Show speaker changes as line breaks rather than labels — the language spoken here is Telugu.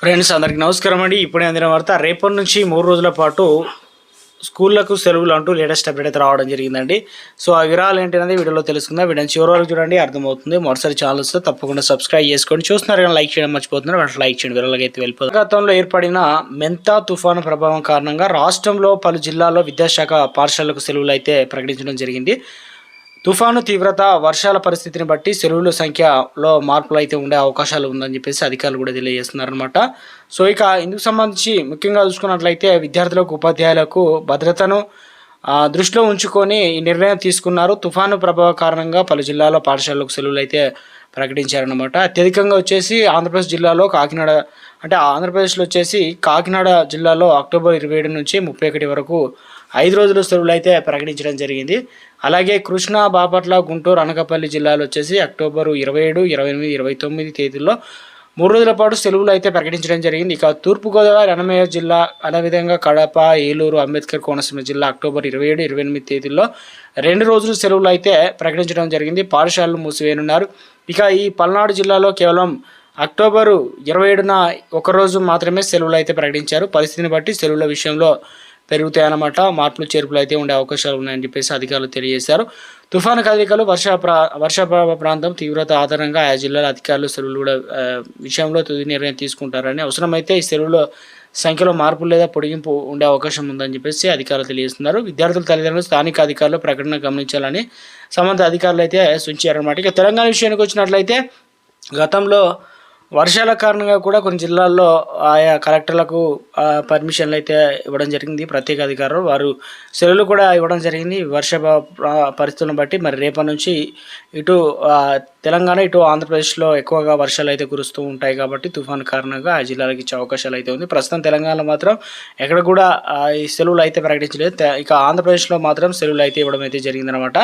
ఫ్రెండ్స్ అందరికి నమస్కారం అండి. ఇప్పుడే అందిన వార్త రేపటి నుంచి మూడు రోజుల పాటు స్కూళ్ళకు సెలవులు అంటూ లేటెస్ట్ అప్డేట్ అయితే రావడం జరిగిందండి. సో ఆ వివరాలు ఏంటనేది వీడియోలో తెలుసుకుందాం. వీడియో చివరి వరకు చూడండి అర్థమవుతుంది. మొదటిసారి ఛానల్ వస్తే తప్పకుండా సబ్స్క్రైబ్ చేసుకోండి. చూస్తున్నారు కానీ లైక్ చేయడం మర్చిపోతున్నారు. వెంటనే లైక్ చేయండి. వివరాలకి అయితే వెళ్ళిపోతుంది గతంలో ఏర్పడిన మెంతా తుఫాను ప్రభావం కారణంగా రాష్ట్రంలో పలు జిల్లాల్లో విద్యాశాఖ పాఠశాలకు సెలవులు అయితే ప్రకటించడం జరిగింది. తుఫాను తీవ్రత వర్షాల పరిస్థితిని బట్టి సెలవుల సంఖ్యలో మార్పులు అయితే ఉండే అవకాశాలు ఉందని చెప్పేసి అధికారులు కూడా తెలియజేస్తున్నారనమాట సో ఇక ఇందుకు సంబంధించి ముఖ్యంగా చూసుకున్నట్లయితే విద్యార్థులకు ఉపాధ్యాయులకు భద్రతను దృష్టిలో ఉంచుకొని ఈ నిర్ణయం తీసుకున్నారు. తుఫాను ప్రభావ కారణంగా పలు జిల్లాల్లో పాఠశాలలకు సెలవులు అయితే ప్రకటించారనమాట అత్యధికంగా వచ్చేసి ఆంధ్రప్రదేశ్ జిల్లాలో కాకినాడ అంటే ఆంధ్రప్రదేశ్లో వచ్చేసి కాకినాడ జిల్లాలో అక్టోబర్ ఇరవై ఏడు నుంచి ముప్పై ఒకటి వరకు ఐదు రోజుల సెలవులు అయితే ప్రకటించడం జరిగింది. అలాగే కృష్ణా బాపట్ల గుంటూరు అనకాపల్లి జిల్లాలో వచ్చేసి అక్టోబర్ ఇరవై ఏడు ఇరవై ఎనిమిది ఇరవై తొమ్మిది తేదీల్లో మూడు రోజుల పాటు సెలవులు అయితే ప్రకటించడం జరిగింది. ఇక తూర్పుగోదావరి అన్నమయ్య జిల్లా అదేవిధంగా కడప ఏలూరు అంబేద్కర్ కోనసీమ జిల్లా అక్టోబర్ ఇరవై ఏడు ఇరవై ఎనిమిది తేదీల్లో రెండు రోజులు సెలవులు అయితే ప్రకటించడం జరిగింది. పాఠశాలలు మూసివేయనున్నారు. ఇక ఈ పల్నాడు జిల్లాలో కేవలం అక్టోబరు ఇరవై ఏడున ఒకరోజు మాత్రమే సెలవులు అయితే ప్రకటించారు. పరిస్థితిని బట్టి సెలవుల విషయంలో పెరుగుతాయన్నమాట. మార్పులు చేర్పులు అయితే ఉండే అవకాశాలు ఉన్నాయని చెప్పేసి అధికారులు తెలియజేశారు. తుఫాను కదలికలు వర్ష ప్రా వర్ష ప్రభావ ప్రాంతం తీవ్రత ఆధారంగా ఆయా జిల్లాల అధికారులు సెలవులు కూడా విషయంలో తుది నిర్ణయం తీసుకుంటారని అవసరమైతే ఈ సెలవులో సంఖ్యలో మార్పులు లేదా పొడిగింపు ఉండే అవకాశం ఉందని చెప్పేసి అధికారులు తెలియజేస్తున్నారు. విద్యార్థుల తల్లిదండ్రులు స్థానిక అధికారులు ప్రకటన గమనించాలని సంబంధిత అధికారులు అయితే సూచించారన్నమాట. ఇక తెలంగాణ విషయానికి వచ్చినట్లయితే గతంలో వర్షాల కారణంగా కూడా కొన్ని జిల్లాల్లో ఆయా కలెక్టర్లకు పర్మిషన్లు అయితే ఇవ్వడం జరిగింది. ప్రత్యేక అధికారులు వారు సెలవులు కూడా ఇవ్వడం జరిగింది. వర్ష పరిస్థితులను బట్టి మరి రేపటి నుంచి ఇటు తెలంగాణ ఇటు ఆంధ్రప్రదేశ్లో ఎక్కువగా వర్షాలు అయితే కురుస్తూ ఉంటాయి కాబట్టి తుఫాను కారణంగా ఆ జిల్లాలకు ఇచ్చే అవకాశాలు అయితే ఉంది. ప్రస్తుతం తెలంగాణలో మాత్రం ఎక్కడ కూడా ఈ సెలవులు అయితే ప్రకటించలేదు. ఇక ఆంధ్రప్రదేశ్లో మాత్రం సెలవులు అయితే ఇవ్వడం అయితే జరిగిందనమాట